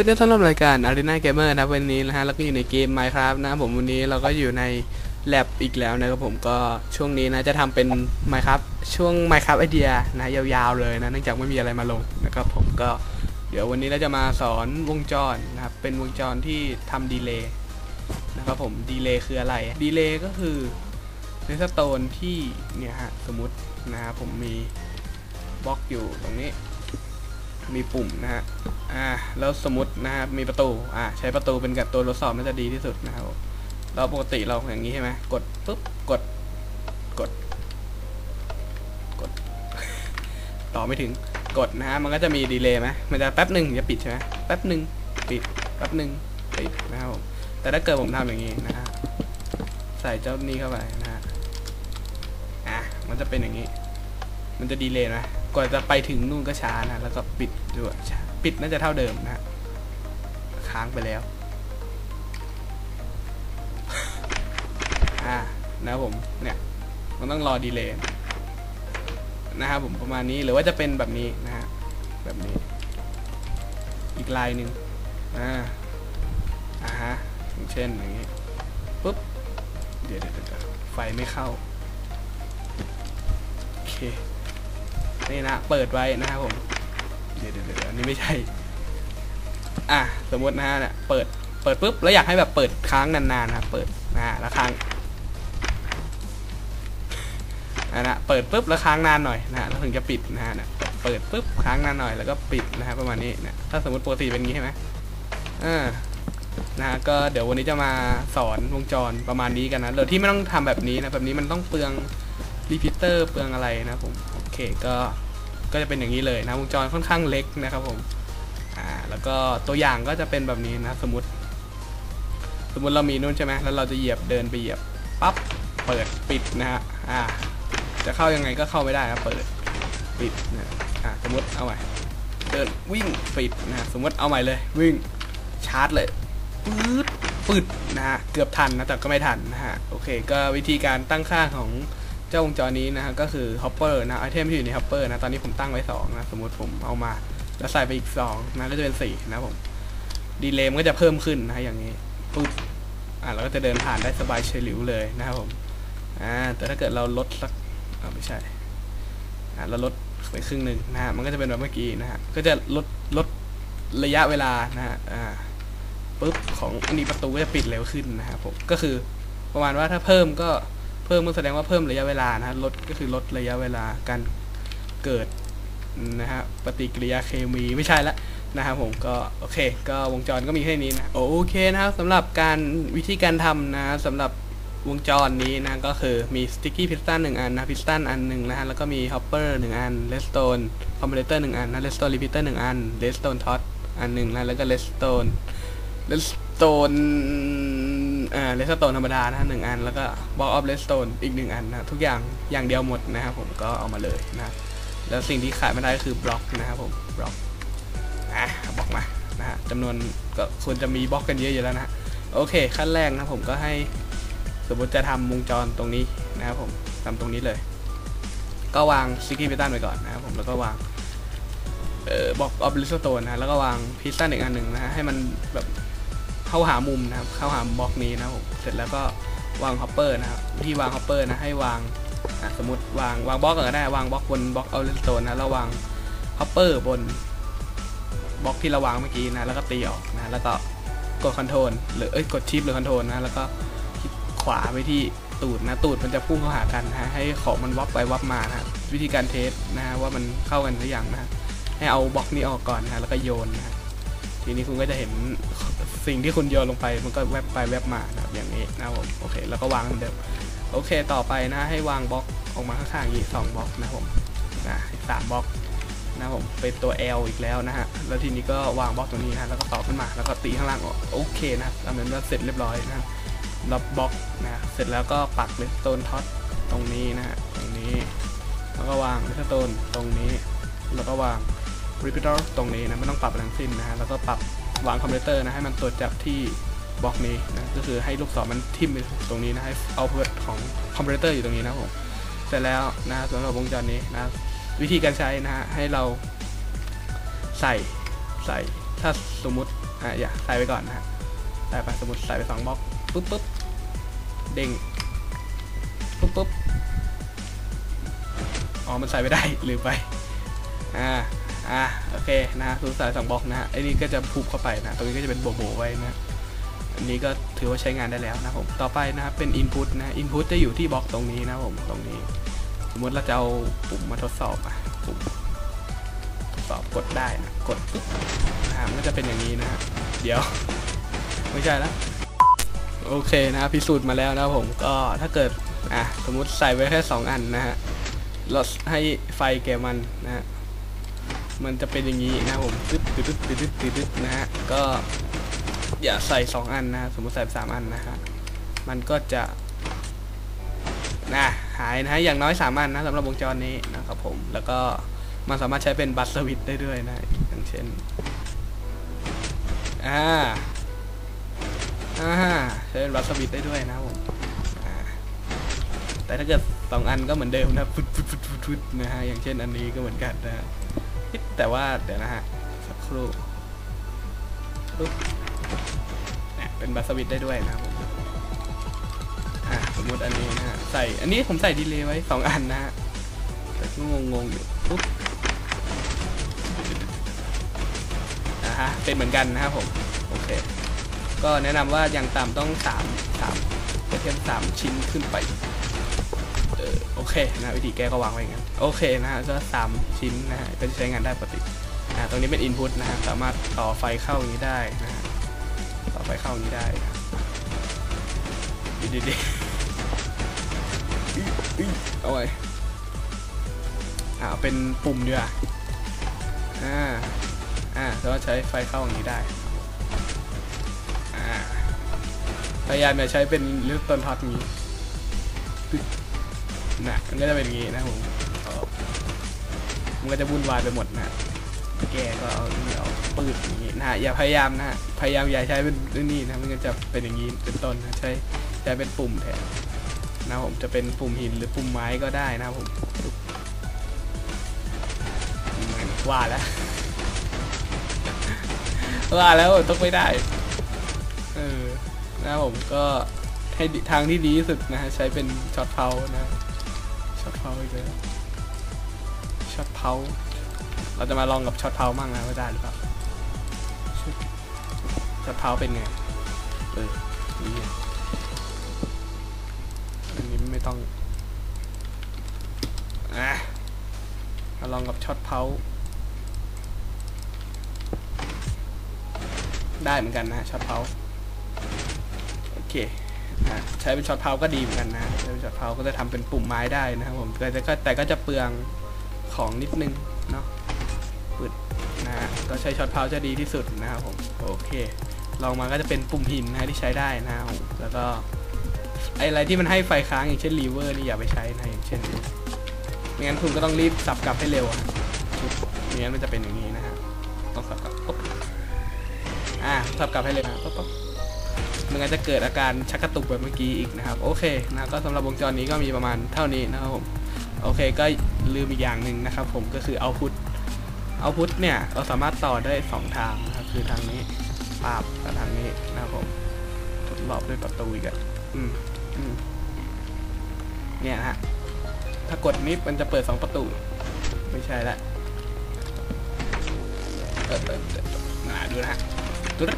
สวัสดีต้อนรับรายการ Arena Gamer นะครับวันนี้นะฮะเราก็อยู่ในเกม Minecraft นะผมวันนี้เราก็อยู่ในแลบอีกแล้วนะครับผมก็ช่วงนี้นะจะทำเป็น Minecraft ช่วง Minecraft ไอเดียนะยาวๆเลยนะเนื่องจากไม่มีอะไรมาลงนะครับผมก็เดี๋ยววันนี้เราจะมาสอนวงจรนะครับเป็นวงจรที่ทำดีเลย์นะครับผมดีเลย์คืออะไรดีเลย์ก็คือเนสโตนที่เนี่ยฮะสมมตินะครับผมมีบล็อกอยู่ตรงนี้ มีปุ่มนะฮะอ่าแล้วสมมตินะครับมีประตูอ่าใช้ประตูเป็นกับตัวทดสอบน่าจะดีที่สุดนะครับเราปกติเราอย่างนี้ใช่ไหมกดปุ๊บกดกด กด ต่อไม่ถึงกดนะฮะมันก็จะมีดีเลย์ไหมมันจะแป๊บหนึ่งจะปิดใช่ไหมแป๊บหนึ่งปิดแป๊บหนึ่งปิดนะครับผมแต่ถ้าเกิดผมทำอย่างนี้นะฮะใส่เจ้านี้เข้าไปนะฮะอะมันจะเป็นอย่างนี้ มันจะดีเลยนะกว่าจะไปถึงนู่นก็ช้านะแล้วก็ปิดด้วยปิดน่าจะเท่าเดิมนะฮะค้างไปแล้วอ่านะผมเนี่ยมันต้องรอดีเลย์นะครับผมประมาณนี้หรือว่าจะเป็นแบบนี้นะฮะแบบนี้ อีกลายหนึ่งอ่าอ่าฮะเช่นอย่างนี้ปุ๊บเดี๋ยวเดี๋ยวเดี๋ยวไฟไม่เข้าโอเค นี่นะเปิดไว้นะครับผมเดี๋ยวเดี๋ยวอันนี้ไม่ใช่ อะสมมตินะฮะเนี่ยเปิดเปิดปุ๊บแล้วอยากให้แบบเปิดค้างนานๆนะครับเปิดนะแล้วค้างนะนะเปิดปุ๊บแล้วค้างนานหน่อยนะแล้วถึงจะปิดนะฮะเปิดปุ๊บค้างนานหน่อยแล้วก็ปิดนะครับประมาณนี้นะถ้าสมมติปกติเป็นงี้ใช่ไหมอ่านะฮะก็เดี๋ยววันนี้จะมาสอนวงจรประมาณนี้กันนะโดยที่ไม่ต้องทำแบบนี้นะแบบนี้มันต้องเปลืองรีพิเตอร์เปลืองอะไรนะผมโอเก็ก็จะเป็นอย่างนี้เลยนะวงจรค่อนข้างเล็กนะครับผมอ่าแล้วก็ตัวอย่างก็จะเป็นแบบนี้นะสมมติ สมมติเรามีนู่นใช่ไหมแล้วเราจะเหยียบเดินไปเหยียบปั๊บเปิดปิดนะฮะอ่าจะเข้ายังไงก็เข้าไม่ได้นะเปิดปิดนะอ่าสมมติเอาใหม่เดินวิ่งปิดนะสมมติเอาใหม่เลย วิ่งชาร์จเลยปื๊ดปืดนะฮะเกือบทันนะแต่ก็ไม่ทันนะฮะโอเค ก็วิธีการตั้งค่าของ เจ้าวงจรนี้นะฮะก็คือ hopper นะไอเทมที่อยู่ใน hopper นะตอนนี้ผมตั้งไว้2นะสมมุติผมเอามาแล้วใส่ไปอีก2นะก็จะเป็น4นะผมดีเลย์มันก็จะเพิ่มขึ้นนะอย่างนี้ปุ๊บอ่าเราก็จะเดินผ่านได้สบายเฉลียวเลยนะครับผมอ่าแต่ถ้าเกิดเราลดสักอ่าไม่ใช่อ่าเราลดไปครึ่งหนึ่งนะฮะมันก็จะเป็นแบบเมื่อกี้นะฮะก็จะลดลดระยะเวลานะฮะอ่าปุ๊บของอันนี้ประตูก็จะปิดเร็วขึ้นนะครับผมก็คือประมาณว่าถ้าเพิ่มก็ พิ่มมันแสดงว่าเพิ่มระยะเวลานะลดก็คือลดระยะเวลาการเกิดนะฮะปฏิกิริยาเคมีไม่ใช่ละนะครับผมก็โอเค ก็วงจรก็มีแค่นี้นะโอเคนะครับสำหรับการวิธีการทำนะสำหรับวงจรนี้นะก็คือมีสติ๊กกี้พิสตันหนึ่งอันนะพิสตันอันหนึ่งนะฮะแล้วก็มีฮอปเปอร์หนึ่งอันเลสโตนคอมเพลเตอร์หนึ่งอันนะเลสโตนรีพิเตอร์หนึ่งอันเลสโตนท็อตอันหนึ่งนะแล้วก็เลสโตนเลสโตน อ่าเลสโตนธรรมดานะหนึ่งอัน แล้วก็บล็อกออฟเลสโตนอีกหนึ่งอันนะทุกอย่างอย่างเดียวหมดนะครับผมก็เอามาเลยนะแล้วสิ่งที่ขาดไม่ได้ก็คือบล็อกนะครับผมบล็อกอะบอกมานะฮะจำนวนก็ควรจะมีบล็อกกันเยอะอยู่แล้วนะโอเค ขั้นแรกนะผมก็ให้สมมติจะทำวงจรตรงนี้นะครับผมทำตรงนี้เลย ก็วางซิกกี้พิตันไว้ก่อนนะครับผมแล้วก็วางเอ่อบล็อกออฟลิสโตนนะแล้วก็วางพิสตันอีกอันหนึ่งนะฮะให้มันแบบ เข้าหามุมนะครับ เข้าหาบล็อกนี้นะครับผมเสร็จแล้วก็วางฮอปเปอร์นะครับวิธีวางฮอปเปอร์นะให้วางสมมติวางวางบล็อกก่อนก็ได้วางบล็อกบนบล็อกเอาเลสโตนนะแล้ววางฮอปเปอร์บนบล็อกที่เราวางเมื่อกี้นะแล้วก็ตีออกนะแล้วก็กดคอนโทรลหรือเอ้ยกดชิปหรือคอนโทรลนะแล้วก็คลิกขวาไปที่ตูดนะตูดมันจะพุ่งเข้าหากันนะให้ของมันวับไปวับมานะวิธีการเทสนะว่ามันเข้ากันหรือยังนะให้เอาบล็อกนี้ออกก่อนนะแล้วก็โยนนะทีนี้คุณก็จะเห็น สิ่งที่คุณโยนลงไปมันก็แวบไปแวบมานะครับอย่างนี้นะผมโอเค แล้วก็วางเดิมโอเคต่อไปนะให้วางบล็อกออกมาข้างๆอีกสองบล็อกนะผมนะสามบล็อกนะผมเป็นตัว L อีกแล้วนะฮะแล้วทีนี้ก็วางบล็อกตรงนี้นะแล้วก็ต่อขึ้นมาแล้วก็ตีข้างล่างออกโอเคนะทำเป็นว่าเสร็จเรียบร้อยนะรับบล็อกนะเสร็จแล้วก็ปักเลสโตนท็อตตรงนี้นะฮะตรงนี้ แล้วก็วางเลสโตนตรงนี้ แล้วก็วาง repeater ตรงนี้นะไม่ต้องปรับอะไรทั้งสิ้นนะฮะแล้วก็ปรับ วางคอมพิวเตอร์นะให้มันตรวจจับที่บล็อกนี้นะก็คือให้ลูกศรมันทิ่มไปตรงนี้นะให้เอาเพิร์ของคอมพิวเตอร์อยู่ตรงนี้นะผมเสร็จแล้วนะสำหรับวงจรนี้นะวิธีการใช้นะฮะให้เราใส่ใส่ถ้าสมมติอะอย่าใส่ไปก่อนนะฮะใส่ไปสมมติใส่ไปสองบล็อกปุ๊บปุ๊บเด้งปุ๊บปุ๊บอ๋อมันใส่ไม่ได้ลืมไปอ่า อ่าโอเคนะฮะสมมติใส่สองบล็อกนะฮะไอ้นี่ก็จะพุบเข้าไปนะตรงนี้ก็จะเป็นโบโบไว้นะอันนี้ก็ถือว่าใช้งานได้แล้วนะผมต่อไปนะครับเป็น Input นะ Input จะอยู่ที่บล็อกตรงนี้นะผมตรงนี้ สมมติเราจะเอาปุ่มมาทดสอบอะปุ่มทดสอบกดได้นะกดปุ๊บนะฮะมันก็จะเป็นอย่างนี้นะฮะเดี๋ยว ไม่ใช่แล้วโอเคนะพิสูจน์มาแล้วนะผมก็ถ้าเกิดอะสมมติใส่ไว้แค่ 2 อันนะฮะเราให้ไฟแกมันนะฮะ มันจะเป็นอย่างนี้นะผมตึ๊ดตึ๊ดตึ๊ดตึ๊ดตึ๊ดตืดนะฮะก็อย่าใส่2อันนะสมมติใส่สามอันนะฮะมันก็จะนะหายนะฮะอย่างน้อย3อันนะสำหรับวงจรนี้นะครับผมแล้วก็มันสามารถใช้เป็นบัตสวิตได้ด้วยนะอย่างเช่นอ่าอ่าใช้เป็นบัตสวิตได้ด้วยนะผมแต่ถ้าเกิดสองอันก็เหมือนเดิมนะฟุดฟุดฟุดฟุดนะฮะอย่างเช่นอันนี้ก็เหมือนกันนะ แต่ว่าเดี๋ยวนะฮะ สักครู่ปุ๊บเนี่ยเป็นบัสวิตได้ด้วยนะครับผมอ่าสมมติอันนี้นะฮะ ใส่ อันนี้ผมใส่ดีเลย์ไว้สองอันนะฮะแต่ก็งงๆอยู่ปุ๊บอ่าฮะ เป็นเหมือนกันนะครับผม โอเค ก็แนะนำว่าอย่างต่ำต้องสามสามเทียมสามชิ้นขึ้นไป เออโอเคนะวิธีแก้ก็วางไว้อย่างนั้นโอเคนะฮะก็สามชิ้นนะฮะก็จะใช้งานได้ปกติอ่าตรงนี้เป็น input นะฮะสามารถต่อไฟเข้าอย่างนี้ได้นะฮะต่อไฟเข้าอย่างนี้ได้ดีดีเอาไว้อ่าเอาเป็นปุ่มดีกว่าอ่าอ่าสามารถใช้ไฟเข้าอย่างนี้ได้อ่าพยายามอย่าใช้เป็นลิตต้นท็อตนี้ นะมันก็จะเป็นอย่างนี้นะผมมันก็จะวุ่นวายไปหมดนะแกก็เอาเอาปืดอย่างนี้นะฮะอย่าพยายามนะฮะพยายามอย่าใช้เป็นนี่นะมันก็จะเป็นอย่างนี้เป็นต้นนะใช้ใช้เป็นปุ่มแทนนะผมจะเป็นปุ่มหินหรือปุ่มไม้ก็ได้นะผมว่าแล้วว่าแล้วต้องไม่ได้เออนะผมก็ให้ทางที่ดีที่สุดนะฮะใช้เป็นช็อตเพานะ ช็อตเพาอีกแล้วช็อตเพาเราจะมาลองกับช็อตเพามั่งนะว่าได้หรือเปล่าช็อตเพาเป็นไงเออนี่อันนี้ไม่ต้องอะมาลองกับช็อตเพาได้เหมือนกันนะช็อตเพาโอเค ใช้เป็นช็อตเพาก็ดีเหมือนกันนะใช้เป็นช็อตเพาก็จะทำเป็นปุ่มไม้ได้นะครับผมแต่ก็แต่ก็จะเปลืองของนิดนึงเนาะนะฮะก็ใช้ช็อตเพาจะดีที่สุดนะครับผมโอเคลองมาก็จะเป็นปุ่มหินนะที่ใช้ได้นะครับผมแล้วก็ไออะไรที่มันให้ไฟค้างอย่างเช่นรีเวอร์นี่อย่าไปใช้นะอย่างเช่นไม่งั้นคุณก็ต้องรีบสับกลับให้เร็วอะไม่งั้นมันจะเป็นอย่างนี้นะฮะต้องสับกลับปุ๊บอ่าสับกลับให้เร็วนะปุ๊บ ไมันก็จะเกิดอาการชักกระตุกแบบเมื่อกี้อีกนะครับ โอเคนะก็สำหรับวงจรนี้ก็มีประมาณเท่านี้นะครับผมโอเคก็ลืมอีกอย่างหนึ่งนะครับ ผมก็คือเอาพุทเอาพุทเนี่ยเราสามารถต่อได้สองทางนะครับคือทางนี้ปาบกับทางนี้นะครับผมทดสอบด้วยประตูอีกอะอืมอืมเนี่ยนะฮะถ้ากดนี้มันจะเปิดสองประตู ไม่ใช่ละเออเออเออมาดูนะฮะตุ๊ด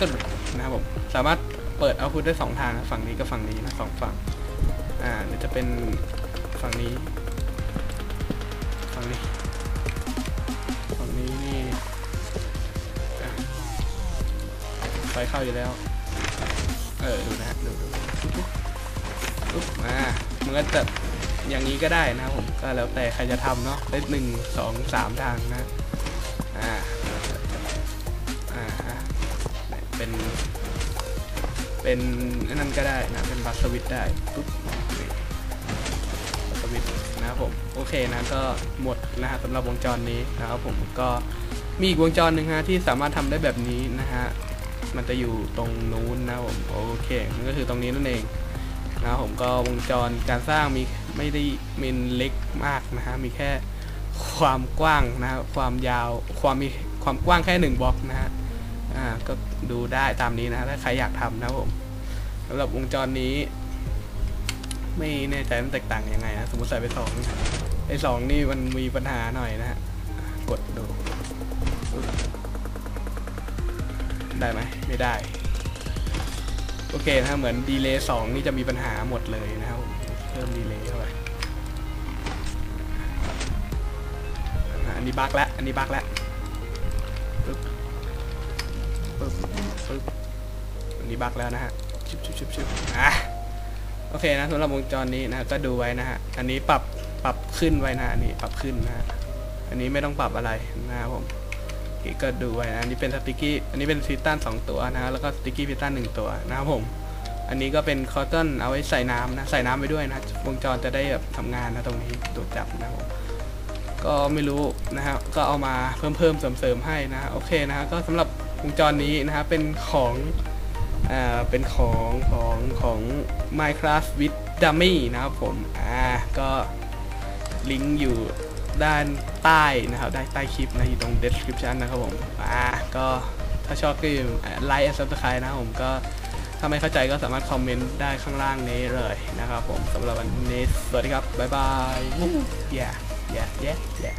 ตุ๊ด นะครับผมสามารถเปิดเอาพุทได้สองทางนะฝั่งนี้กับฝั่งนี้นะสองฝั่งอ่าหรือจะเป็นฝั่งนี้ ฝั่งนี้ ฝั่งนี้นี่อะไฟเข้าอยู่แล้ว เออดูนะฮะดูดูปุ๊บปุ๊บปุ๊บอ่ามันก็จะอย่างนี้ก็ได้นะครับผมก็แล้วแต่ใครจะทำเนาะได้หนึ่งสองสามทางนะ เป็นนั่นก็ได้นะ เป็นบัตสวิตได้ปุ๊บบัตสวิตนะครับผม โอเคนะก็หมดนะฮะสำหรับวงจรนี้นะครับผมก็มีอีกวงจรหนึ่งฮะที่สามารถทำได้แบบนี้นะฮะ มันจะอยู่ตรงนู้นนะผม โอเค มันก็คือตรงนี้นั่นเองนะครับผมก็วงจรการสร้างมีไม่ได้มีเล็กมากนะฮะ มีแค่ความกว้างนะฮะความยาวความมีความกว้างแค่หนึ่งบล็อกนะฮะ อ่าก็ดูได้ตามนี้นะ ถ้าใครอยากทำนะครับผมสำหรับวงจรนี้ ไม่แน่ใจมันแตกต่างยังไงนะ สมมติใส่ไปสองไอ้สองนี่มันมีปัญหาหน่อยนะฮะ กดดู ได้ไหมไม่ได้ โอเคนะเหมือนดีเลย์สองนี่จะมีปัญหาหมดเลยนะครับเพิ่มดีเลย์เข้าไปอันนี้บั๊กแล้วอันนี้บั๊กแล้ว ปึ๊บปึ๊บอันนี้บักแล้วนะฮะชิบชิบชิบชิบอะโอเคนะสำหรับวงจรนี้นะก็ดูไว้นะฮะอันนี้ปรับปรับขึ้นไว้นะอันนี้ปรับขึ้นนะฮะอันนี้ไม่ต้องปรับอะไรนะครับผมก็ดูไว้นะอันนี้เป็นสติกี้อันนี้เป็นซิตันสองตัวนะแล้วก็สติกี้พิตันหนึ่งตัวนะครับผมอันนี้ก็เป็นคอตตอนเอาไว้ใส่น้ำนะใส่น้ำไปด้วยนะวงจรจะได้แบบทำงานนะตรงนี้ตรวจับนะครับผมก็ไม่รู้นะครับก็เอามาเพิ่มเพิ่มเสริมเสริมให้นะโอเคนะฮะก็สำหรับ วงจรนี้นะฮะเป็นของอ่าเป็นของของของ Minecraft with Dummy นะครับผมอ่าก็ลิงก์อยู่ด้านใต้นะครับด้ใต้คลิปนะอยู่ตรง description นะครับผมอ่าก็ถ้าชอบก็อย่าลืมไลค์และ subscribe นะครับผมก็ถ้าไม่เข้าใจก็สามารถคอมเมนต์ได้ข้างล่างนี้เลยนะครับผมสำหรับวันนี้ สวัสดีครับ บ๊ายบาย yeah yeah yeah yeah